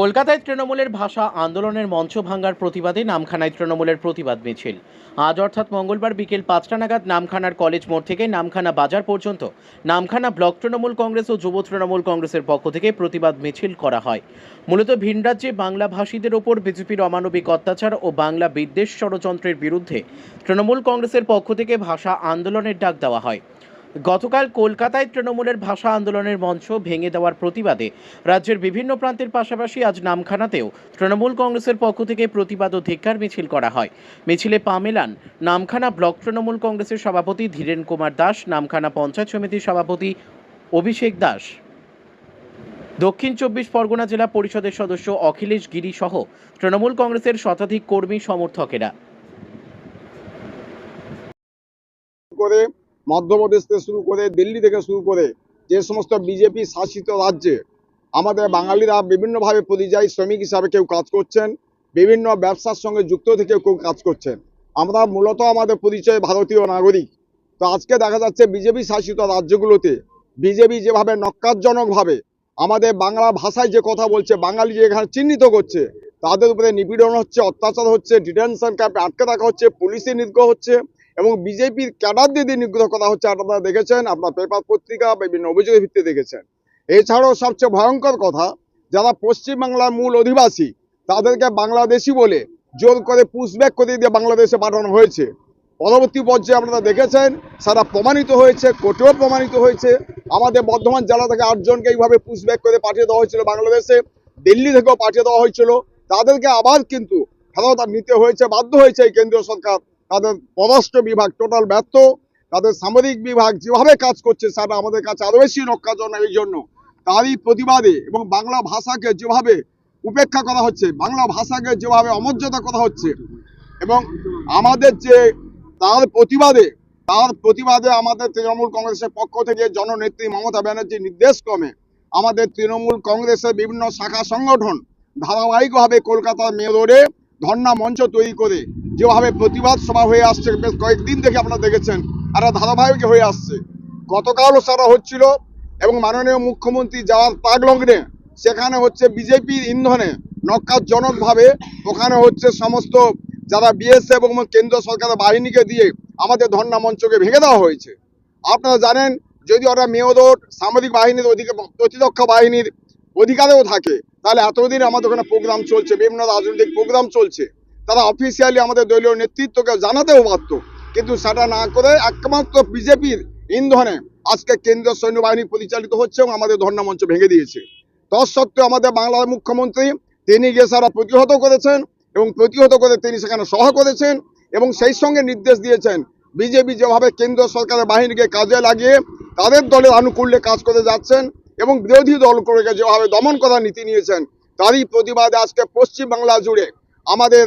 কলকাতায় তৃণমূলের ভাষা আন্দোলনের মঞ্চ ভাঙ্গার প্রতিবাদে নামখানায় তৃণমূলের প্রতিবাদ মিছিল। আজ অর্থাৎ মঙ্গলবার বিকেল পাঁচটা নাগাদ নামখানার কলেজ মোড় থেকে নামখানা বাজার পর্যন্ত নামখানা ব্লক তৃণমূল কংগ্রেস ও যুব তৃণমূল কংগ্রেসের পক্ষ থেকে প্রতিবাদ মিছিল করা হয়। মূলত ভিন রাজ্যে বাংলা ভাষীদের ওপর বিজেপির অমানবিক অত্যাচার ও বাংলা বিদ্বেষ ষড়যন্ত্রের বিরুদ্ধে তৃণমূল কংগ্রেসের পক্ষ থেকে ভাষা আন্দোলনের ডাক দেওয়া হয়। গতকাল কলকাতায় তৃণমূলের ভাষা আন্দোলনের মঞ্চ ভেঙে দেওয়ার প্রতিবাদে রাজ্যের বিভিন্ন প্রান্তের পাশাপাশি আজ নামখানাতেও তৃণমূল কংগ্রেসের পক্ষ থেকে প্রতিবাদ ও ধিক্কার মিছিল করা হয়। মিছিলে পা মেলান নামখানা ব্লক তৃণমূল কংগ্রেসের সভাপতি ধীরেন কুমার দাস, নামখানা পঞ্চায়েত সমিতির সভাপতি অভিষেক দাস। দক্ষিণ চব্বিশ পরগনা জেলা পরিষদের সদস্য অখিলেশ গিরি সহ তৃণমূল কংগ্রেসের শতাধিক কর্মী সমর্থকেরা। করে মধ্যপ্রদেশ থেকে শুরু করে, দিল্লি থেকে শুরু করে যে সমস্ত বিজেপি শাসিত রাজ্যে আমাদের বাঙালিরা বিভিন্নভাবে পরিযায়ী শ্রমিক হিসাবে কেউ কাজ করছেন, বিভিন্ন ব্যবসার সঙ্গে যুক্ত থেকে কেউ কাজ করছেন। আমরা মূলত আমাদের পরিচয় ভারতীয় নাগরিক। তো আজকে দেখা যাচ্ছে বিজেপি শাসিত রাজ্যগুলোতে বিজেপি যেভাবে নক্কারজনকভাবে আমাদের বাংলা ভাষায় যে কথা বলছে, বাঙালি যে এখানে চিহ্নিত করছে, তাদের উপরে নিপীড়ন হচ্ছে, অত্যাচার হচ্ছে, ডিটেনশন ক্যাম্পে আটকে রাখা হচ্ছে, পুলিশে নিগ্রহ হচ্ছে। এবং বিজেপির ক্যাডারদের নিগ্রহ করা হচ্ছে, আপনারা দেখেছেন, আপনার পেপার পত্রিকা, বিভিন্ন অভিযোগের ভিত্তিতে দেখেছেন। এছাড়াও সবচেয়ে ভয়ঙ্কর কথা, যারা পশ্চিমবাংলার মূল অধিবাসী, তাদেরকে বাংলাদেশি বলে জোর করে পুশব্যাক করে দিয়ে বাংলাদেশে পাঠানো হয়েছে। পরবর্তী পর্যায়ে আপনারা দেখেছেন, সারা প্রমাণিত হয়েছে, কোর্টেও প্রমাণিত হয়েছে, আমাদের বর্ধমান জেলা থেকে আটজনকে এইভাবে পুশব্যাক করে পাঠিয়ে দেওয়া হয়েছিল বাংলাদেশে, দিল্লি থেকেও পাঠিয়ে দেওয়া হয়েছিল। তাদেরকে আবার কিন্তু ফেরত নিতে হয়েছে, বাধ্য হয়েছে এই কেন্দ্রীয় সরকার তাদের পররাষ্ট্র বিভাগ টোটাল ব্যর্থ, তাদের সামরিক বিভাগ যেভাবে কাজ করছে সেটা আমাদের কাছে আরও বেশি নক্কাজনক এই জন্য। তারই প্রতিবাদে এবং বাংলা ভাষাকে যেভাবে উপেক্ষা করা হচ্ছে, বাংলা ভাষাকে যেভাবে অমর্যাদা করা হচ্ছে এবং আমাদের যে তার প্রতিবাদে তার প্রতিবাদে আমাদের তৃণমূল কংগ্রেসের পক্ষ থেকে জননেত্রী মমতা ব্যানার্জির নির্দেশ ক্রমে আমাদের তৃণমূল কংগ্রেসের বিভিন্ন শাখা সংগঠন ধারাবাহিকভাবে কলকাতার মেয়ে রোডে ধর্ণা মঞ্চ তৈরি করে যেভাবে প্রতিবাদ সভা হয়ে আসছে, বেশ কয়েকদিন থেকে আপনারা দেখেছেন। আর ধারাবাহিক হয়ে আসছে। গতকালও সারা হচ্ছিল এবং মাননীয় মুখ্যমন্ত্রী যাওয়ার তাক লগ্নে সেখানে হচ্ছে বিজেপির ইন্ধনে নক্কারজনকভাবে ওখানে হচ্ছে সমস্ত যারা বিএসএফ এবং কেন্দ্র সরকারের বাহিনীকে দিয়ে আমাদের ধর্ণা মঞ্চকে ভেঙে দেওয়া হয়েছে। আপনারা জানেন, যদি ওরা মেয়দোট সামরিক বাহিনীর অধিক, প্রতিরক্ষা বাহিনীর অধিকারেও থাকে, তাহলে এতদিন আমাদের ওখানে প্রোগ্রাম চলছে, বিভিন্ন রাজনৈতিক প্রোগ্রাম চলছে। তারা অফিসিয়ালি আমাদের দলীয় নেতৃত্বকে জানাতেও পারত কিন্তু সেটা না করে একমাত্র বিজেপির ইন্ধনে আজকে কেন্দ্রীয় সৈন্যবাহিনী পরিচালিত হচ্ছে এবং আমাদের ধর্ণা মঞ্চ ভেঙে দিয়েছে। তৎসত্ত্বেও আমাদের বাংলার মুখ্যমন্ত্রী তিনি গিয়ে সারা প্রতিহত করেছেন এবং প্রতিহত করে তিনি সেখানে সহ করেছেন এবং সেই সঙ্গে নির্দেশ দিয়েছেন বিজেপি যেভাবে কেন্দ্র সরকারের বাহিনীকে কাজে লাগিয়ে তাদের দলের আনুকূল্যে কাজ করে যাচ্ছেন এবং বিরোধী দলগুলোকে যেভাবে দমন করার নীতি নিয়েছেন, তারই প্রতিবাদে আজকে পশ্চিমবাংলা জুড়ে আমাদের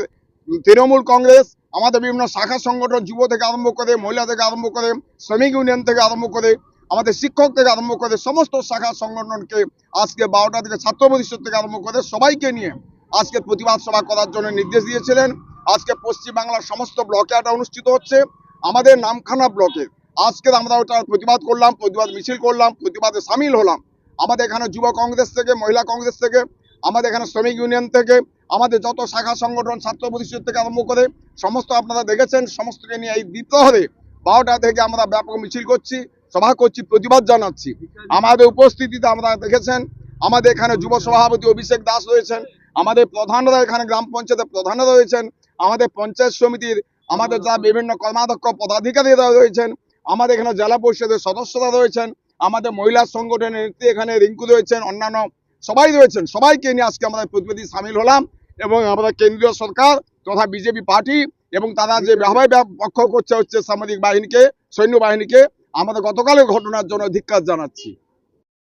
তৃণমূল কংগ্রেস, আমাদের বিভিন্ন শাখা সংগঠন, যুব থেকে আরম্ভ করে, মহিলা থেকে আরম্ভ করে, শ্রমিক ইউনিয়ন থেকে আরম্ভ করে, আমাদের শিক্ষক থেকে আরম্ভ করে, সমস্ত শাখা সংগঠনকে আজকে বারোটা থেকে ছাত্র পরিষদ থেকে আরম্ভ করে সবাইকে নিয়ে আজকে প্রতিবাদ সভা করার জন্য নির্দেশ দিয়েছিলেন। আজকে পশ্চিমবাংলার সমস্ত ব্লকে এটা অনুষ্ঠিত হচ্ছে। আমাদের নামখানা ব্লকে আজকে আমরা ওটা প্রতিবাদ করলাম, প্রতিবাদ মিছিল করলাম, প্রতিবাদে সামিল হলাম। আমাদের এখানে যুব কংগ্রেস থেকে, মহিলা কংগ্রেস থেকে, আমাদের এখানে শ্রমিক ইউনিয়ন থেকে আমাদের যত শাখা সংগঠন, ছাত্র পরিষদ থেকে আরম্ভ করে সমস্ত আপনারা দেখেছেন, সমস্তকে নিয়ে এই দ্বিপ্রহরে বারোটা থেকে আমরা ব্যাপক মিছিল করছি, সভা করছি, প্রতিবাদ জানাচ্ছি। আমাদের উপস্থিতিতে আমরা দেখেছেন, আমাদের এখানে যুব সভাপতি অভিষেক দাস রয়েছেন, আমাদের প্রধানরা এখানে গ্রাম পঞ্চায়েতের প্রধানরা রয়েছেন, আমাদের পঞ্চায়েত সমিতির আমাদের যা বিভিন্ন কর্মাধ্যক্ষ পদাধিকারীরা রয়েছেন, আমাদের এখানে জেলা পরিষদের সদস্যরা রয়েছেন, আমাদের মহিলা সংগঠনের এখানে রিঙ্কু রয়েছেন, অন্যান্য সবাই রয়েছেন, সবাইকে নিয়ে আজকে আমাদের প্রতিনিধি সামিল হলাম। এবং আমাদের কেন্দ্রীয় সরকার তথা বিজেপি পার্টি এবং তারা যে ব্যবহার পক্ষ করছে হচ্ছে সামরিক বাহিনীকে, সৈন্য বাহিনীকে, আমাদের গতকালের ঘটনার জন্য ধিক্কার জানাচ্ছি।